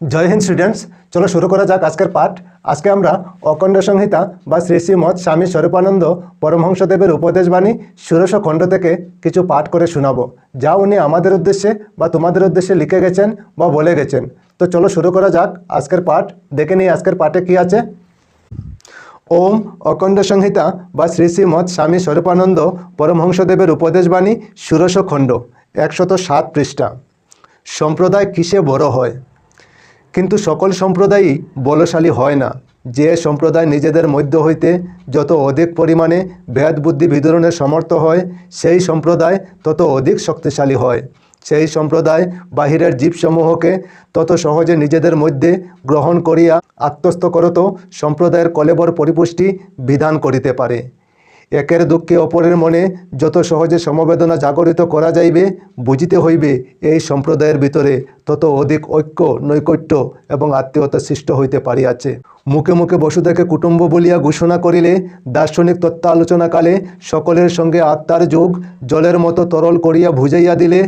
জয় Hind students, চলো শুরু করা যাক আজকের পাঠ। আজকে আমরা অখণ্ড সংহিতা বা শ্রী শ্রীমৎ স্বামী স্বরূপানন্দ পরমহংসদেবের উপদেশবাণী ষোড়শ খণ্ড থেকে কিছু পাঠ করে শোনাবো। যা উনি আমাদের উদ্দেশ্যে বা তোমাদের উদ্দেশ্যে লিখে গেছেন বা বলে গেছেন। তো চলো শুরু করা যাক আজকের পাঠ। দেখে নিই আজকের পাঠে কি আছে। ওম অখণ্ড সংহিতা বা শ্রী শ্রীমৎ স্বামী স্বরূপানন্দ পরমহংসদেবের উপদেশবাণী ষোড়শ খণ্ড, একশত সাত পৃষ্ঠা। সম্প্রদায় কিসে বড় হয়? কিন্তু সকল সম্প্রদায়ই বলশালী হয় না। যে সম্প্রদায় নিজেদের মধ্য হইতে যত অধিক পরিমাণে ভেদ বুদ্ধি বিতরণের সমর্থ হয়, সেই সম্প্রদায় তত অধিক শক্তিশালী হয়। সেই সম্প্রদায় বাহিরের জীবসমূহকে তত সহজে নিজেদের মধ্যে গ্রহণ করিয়া আত্মস্থ করত, সম্প্রদায়ের কলেবর পরিপুষ্টি বিধান করিতে পারে। একের দুঃখে অপরের মনে যত সহজে সমবেদনা জাগরিত করা যাইবে, বুঝিতে হইবে এই সম্প্রদায়ের ভিতরে তত অধিক ঐক্য, নৈকট্য এবং আত্মীয়তা সৃষ্ট হইতে পারিয়াছে। মুখে মুখে বসুদাকে কুটুম্ব বলিয়া ঘোষণা করিলে দার্শনিক তত্ত্ব আলোচনাকালে সকলের সঙ্গে আত্মার যোগ, জলের মতো তরল করিয়া ভুজাইয়া দিলে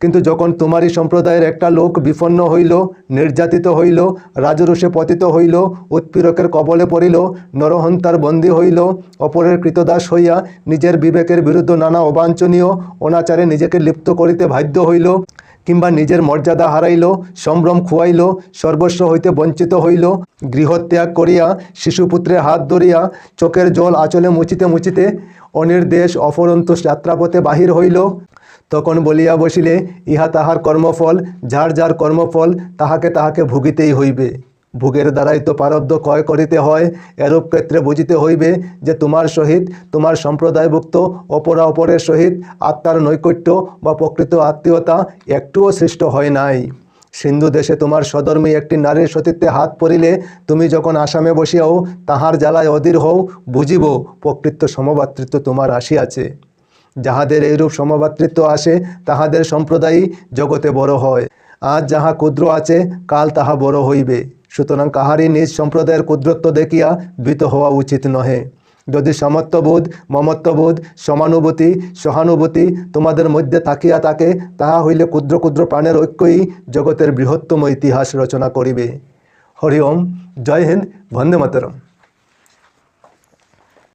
কিন্তু যখন তোমারই সম্প্রদায়ের একটা লোক বিপন্ন হইল, নির্যাতিত হইল, রাজরোষে পতিত হইল, উৎপীড়কের কবলে পড়িল, নরহন্তার বন্দী হইল, অপরের কৃতদাস হইয়া নিজের বিবেকের বিরুদ্ধ নানা অবাঞ্ছনীয় অনাচারে নিজেকে লিপ্ত করিতে বাধ্য হইল, কিংবা নিজের মর্যাদা হারাইল, সম্ভ্রম খুয়াইল, সর্বস্ব হইতে বঞ্চিত হইল, গৃহত্যাগ করিয়া শিশুপুত্রের হাত ধরিয়া চোখের জল আঁচলে মুছিতে মুছিতে অনির্দেশ অফরন্ত যাত্রাপথে বাহির হইল। তখন বলিয়া বসিলে, ইহা তাহার কর্মফল, যার যার কর্মফল, তাহাকে তাহাকে ভুগিতেই হইবে। ভোগের দ্বারাই তো প্রারব্ধ ক্ষয় করিতে হয়, এরূপ ক্ষেত্রে বুঝিতে হইবে যে তোমার সহিত, তোমার সম্প্রদায়ভুক্ত, অপরা অপরের সহিত আত্মার নৈকট্য বা প্রকৃত আত্মীয়তা একটুও সৃষ্ট হয় নাই। সিন্ধু দেশে তোমার সদর্মী একটি নারীর সতীত্বে হাত পড়িলে, তুমি যখন আসামে বসিয়াও, তাহার জ্বালায় অধীর হও, বুঝিব প্রকৃত সমভাতৃত্ব তোমার আসিয়াছে। যাহাদের এইরূপ সমভাতৃত্ব আসে, তাহাদের সম্প্রদায়ই জগতে বড় হয়। আজ যাহা ক্ষুদ্র আছে, কাল তাহা বড় হইবে। সুতরাং কাহারই নিজ সম্প্রদায়ের ক্ষুদ্রত্ব দেখিয়া ভীত হওয়া উচিত নহে। যদি সমত্ববোধ, মমত্ববোধ, সমানুভূতি, সহানুভূতি তোমাদের মধ্যে থাকিয়া থাকে, তাহা হইলে ক্ষুদ্র ক্ষুদ্র প্রাণের ঐক্যই জগতের বৃহত্তম ইতিহাস রচনা করিবে। হরিওম জয় হিন্দ। বন্দে মাতরম।